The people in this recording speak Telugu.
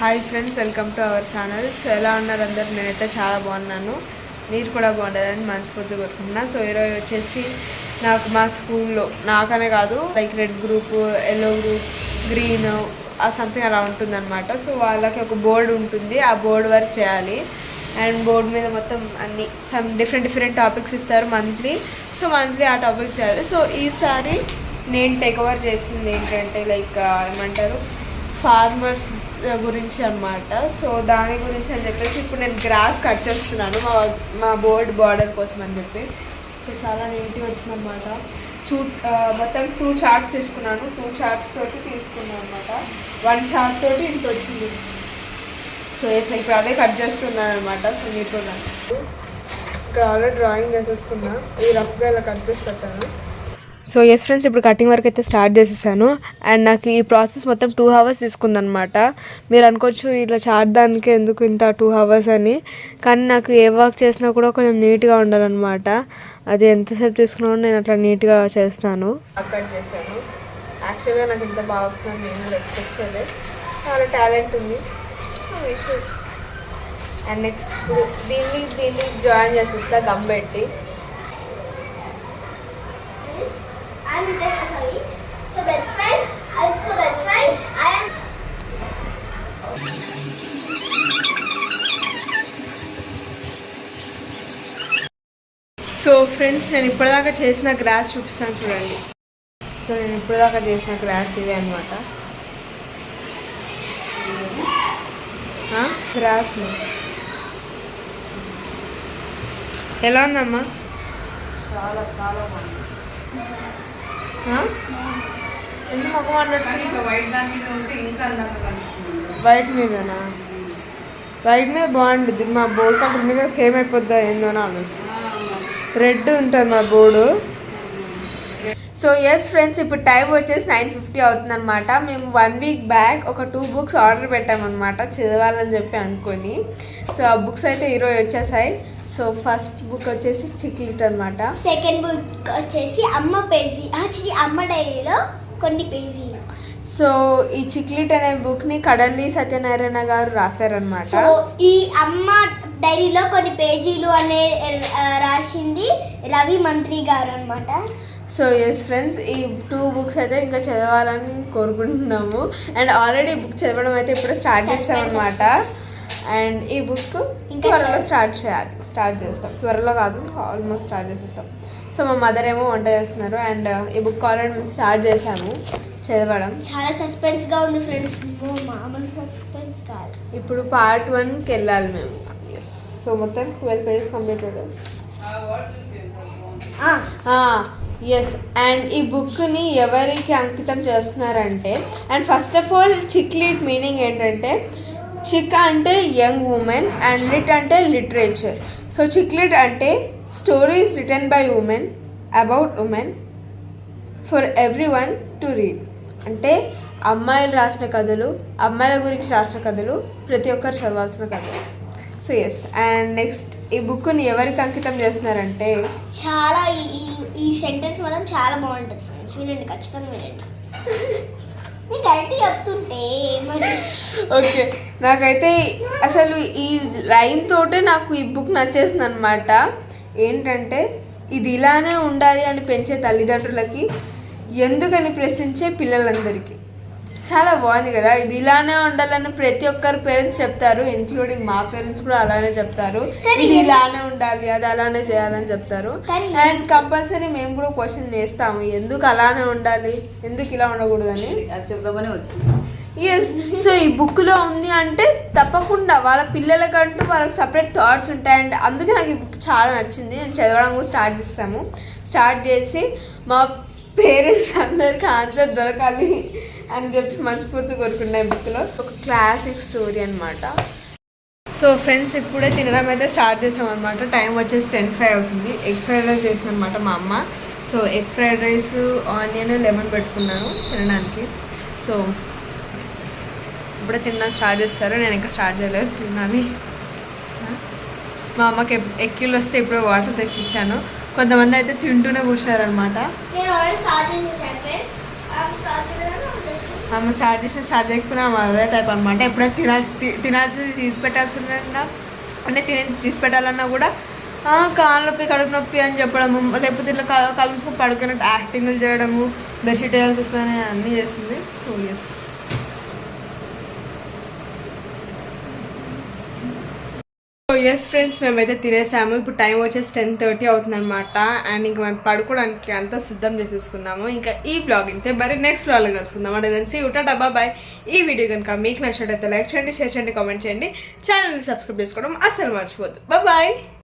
Hi friends welcome to our channel so ఎలా ఉన్నారు అందరు? నేనైతే చాలా బాగున్నాను. మీరు కూడా బాగుండాలని మనస్ఫూర్తి కోరుకుంటున్నా. సో ఈరోజు వచ్చేసి నాకు మా స్కూల్లో నాకనే కాదు like red group yellow group green ఆ సంథింగ్ అలా ఉంటుందన్నమాట. సో వాళ్ళకి ఒక బోర్డు ఉంటుంది. ఆ బోర్డు వర్క్ చేయాలి. అండ్ బోర్డు మీద మొత్తం అన్ని సమ్ డిఫరెంట్ డిఫరెంట్ టాపిక్స్ ఇస్తారు మంత్లీ సో మంత్లీ ఆ టాపిక్ చేయాలి. సో ఈసారి నేను టేక్ ఓవర్ చేసింది ఏంటంటే లైక్ ఏమంటారు? ఫార్మర్స్ గురించి అన్నమాట. సో దాని గురించి అని చెప్పేసి ఇప్పుడు నేను గ్రాస్ కట్ చేస్తున్నాను. మా మా బోర్డ్ బార్డర్ కోసం అని చెప్పి. సో చాలా నీట్గా వచ్చిందనమాట చూ మొత్తం టూ చార్ట్స్ తీసుకున్నాను. టూ చార్ట్స్ తోటి తీసుకున్నాను అనమాట వన్ చార్ట్ తోటి ఇంత వచ్చింది. సో ఎస్ ఇప్పుడు అదే కట్ చేస్తున్నాను అనమాట సో మీరు ఇక్కడ ఆల్రెడీ డ్రాయింగ్ వేసేసుకున్నా. ఇది రఫ్గా ఇలా కట్ చేసి పెట్టాను. సో ఎస్ ఫ్రెండ్స్ ఇప్పుడు కటింగ్ వర్క్ అయితే స్టార్ట్ చేసేసాను. అండ్ నాకు ఈ ప్రాసెస్ మొత్తం టూ అవర్స్ తీసుకుందనమాట మీరు అనుకోవచ్చు ఇట్లా చాడడానికి ఎందుకు ఇంత టూ అవర్స్ అని. కానీ నాకు ఏ వర్క్ చేసినా కూడా కొంచెం నీట్గా ఉండాలన్నమాట. అది ఎంతసేపు తీసుకున్నా కూడా నేను అట్లా నీట్గా చేస్తాను. కట్ చేశాను. యాక్చువల్గా నాకు ఇంత బాగా వస్తుందని నేను ఎక్స్పెక్ట్ చేయలేదు. చాలా టాలెంట్ ఉంది. సో అండ్ నెక్స్ట్ దీన్ని దీన్ని జాయిన్ చేసేస్తా గమ్ పెట్టి. సో ఫ్రెండ్స్ నేను ఇప్పటిదాకా చేసిన గ్రాస్ చూపిస్తాను చూడండి. సో నేను ఇప్పటిదాకా చేసిన గ్రాస్ ఇవే అనమాట గ్రాస్ ఎలా ఉందమ్మా? చాలా చాలా బాగుంది? ఎందుకు ఒక వైట్ దాని మీద ఉంటే ఇంకా అందంగా కనిపిస్తుంది. వైట్ మీదనా? వైట్ మీద బాగుంటుంది. మా బోర్డు కలర్ మీద సేమ్ అయిపోద్దా ఏందో అని ఆలోచిస్తుంది రెడ్ ఉంటుంది మా బోర్డు. సో ఎస్ ఫ్రెండ్స్ ఇప్పుడు టైం వచ్చేసి నైన్ ఫిఫ్టీ అవుతుందన్నమాట. మేము వన్ వీక్ బ్యాక్ ఒక టూ బుక్స్ ఆర్డర్ పెట్టామన్నమాట చదవాలని చెప్పి అనుకొని. సో ఆ బుక్స్ అయితే ఈరోజు వచ్చేసాయి. సో ఫస్ట్ బుక్ వచ్చేసి చిక్లిట్ అనమాట సెకండ్ బుక్ వచ్చేసి అమ్మ పేజీ అమ్మ డైరీలో కొన్ని పేజీలు. సో ఈ చిక్లిట్ అనే బుక్ని కడల్లి సత్యనారాయణ గారు రాశారనమాట సో ఈ అమ్మ డైరీలో కొన్ని పేజీలు అనే రాసింది రవి మంత్రి గారు అనమాట సో ఎస్ ఫ్రెండ్స్ ఈ టూ బుక్స్ అయితే ఇంకా చదవాలని కోరుకుంటున్నాము. అండ్ ఆల్రెడీ బుక్ చదవడం అయితే ఇప్పుడు స్టార్ట్ చేస్తాం అనమాట అండ్ ఈ బుక్ త్వరలో స్టార్ట్ చేయాలి. స్టార్ట్ చేస్తాం. త్వరలో కాదు ఆల్మోస్ట్ స్టార్ట్ చేసేస్తాం. సో మా మదర్ ఏమో వంట చేస్తున్నారు అండ్ ఈ బుక్ ఆల్రెడీ మేము స్టార్ట్ చేసాము చదవడం. చాలా సస్పెన్స్గా ఉంది ఫ్రెండ్స్ మామూలు సస్పెన్స్ కాదు. ఇప్పుడు పార్ట్ వన్కి వెళ్ళాలి మేము. సో మొత్తం twelve pages completed yes and ఈ బుక్ని ఎవరికి అంకితం చేస్తున్నారంటే and first of all chick lit meaning ఏంటంటే చిక్ అంటే యంగ్ ఉమెన్ అండ్ లిట్ అంటే లిటరేచర్ సో చిక్లిట్ అంటే stories written by women about women for everyone to read అంటే అమ్మాయిలు రాసిన కథలు అమ్మాయిల గురించి రాసిన కథలు ప్రతి ఒక్కరు చదవాల్సిన కథలు. సో ఎస్ అండ్ నెక్స్ట్ ఈ బుక్ని ఎవరికి అంకితం చేస్తున్నారంటే చాలా ఈ- ఈ- సెంటెన్స్ మాత్రం చాలా బాగుంటుంది ఫ్రెండ్స్ వినండి ఖచ్చితంగా వినండి. నేను కరెక్ట్ చెప్తుంటే ఓకే నాకైతే అసలు ఈ లైన్ తోటే నాకు ఈ బుక్ నచ్చేసింది అనమాట ఏంటంటే ఇది ఇలానే ఉండాలి అని పెంచే తల్లిదండ్రులకి ఎందుకని ప్రశ్నించే పిల్లలందరికీ. చాలా బాగుంది కదా ఇది ఇలానే ఉండాలని ప్రతి ఒక్కరు పేరెంట్స్ చెప్తారు ఇంక్లూడింగ్ మా పేరెంట్స్ కూడా అలానే చెప్తారు. ఇది ఇలానే ఉండాలి అది అలానే చేయాలని చెప్తారు. అండ్ కంపల్సరీ మేము కూడా క్వశ్చన్ చేస్తాము ఎందుకు అలానే ఉండాలి ఎందుకు ఇలా ఉండకూడదని. అది చెప్దామని వచ్చింది. ఎస్ సో ఈ బుక్లో ఉంది అంటే తప్పకుండా వాళ్ళ పిల్లలకంటూ వాళ్ళకి సపరేట్ థాట్స్ ఉంటాయి. అండ్ అందుకే నాకు ఈ బుక్ చాలా నచ్చింది. నేను చదవడం కూడా స్టార్ట్ చేస్తాము. స్టార్ట్ చేసి మా పేరెంట్స్ అందరికి ఆన్సర్ దొరకాలి అని చెప్పి మనస్ఫూర్తి కోరుకున్నాయి బుక్లో ఒక క్లాసిక్ స్టోరీ అనమాట సో ఫ్రెండ్స్ ఇప్పుడే తినడం అయితే స్టార్ట్ చేసాం అనమాట టైం వచ్చేసి టెన్ ఫైవ్ అవుతుంది. ఎగ్ ఫ్రైడ్ రైస్ చేసింది అనమాట మా అమ్మ. So egg fried rice onion lemon పెట్టుకున్నాను తినడానికి. సో ఇప్పుడే తినడం స్టార్ట్ చేస్తారు. నేను ఇంకా స్టార్ట్ చేయలేదు తిన్నాను మా అమ్మకి ఎక్కిళ్ళు వస్తే ఇప్పుడు వాటర్ తెచ్చి ఇచ్చాను కొంతమంది అయితే తింటూనే కూర్చున్నారనమాట నేను ఆల్రెడీ స్టార్ట్ చేసాను స్టార్ట్ చేయకపోయినా అదే టైప్ అనమాట ఎప్పుడైనా తినాలి తి- తినాల్సింది తీసి పెట్టాల్సిందన్నా అంటే తినే తీసి పెట్టాలన్నా కూడా "ఆ, కాళ్ళ నొప్పి కడుపు నొప్పి అని చెప్పడము లేకపోతే ఇట్లా కళ్ళు పడుకున్నట్టు యాక్టింగ్లు చేయడము బెడ్షీట్ వేయాల్సి వస్తుందని అన్నీ చేసింది. So yes so yes friends మేమైతే తినేసాము. ఇప్పుడు టైం వచ్చేసి టెన్ థర్టీ అవుతుందన్నమాట. అండ్ ఇంకా మేము పడుకోవడానికి అంతా సిద్ధం చేసేసుకున్నాము. ఇంకా ఈ బ్లాగ్ ఇంతే. మరి నెక్స్ట్ బ్లాగ్లో కలుసుకుందాం. అంటే తెలిసి ఉంటా డబ్బా బాయ్ ఈ వీడియో కనుక మీకు నచ్చినట్టయితే లైక్ చేయండి షేర్ చేయండి కామెంట్ చేయండి. ఛానల్ని సబ్స్క్రైబ్ చేసుకోవడం అస్సలు మర్చిపోద్దు బాయ్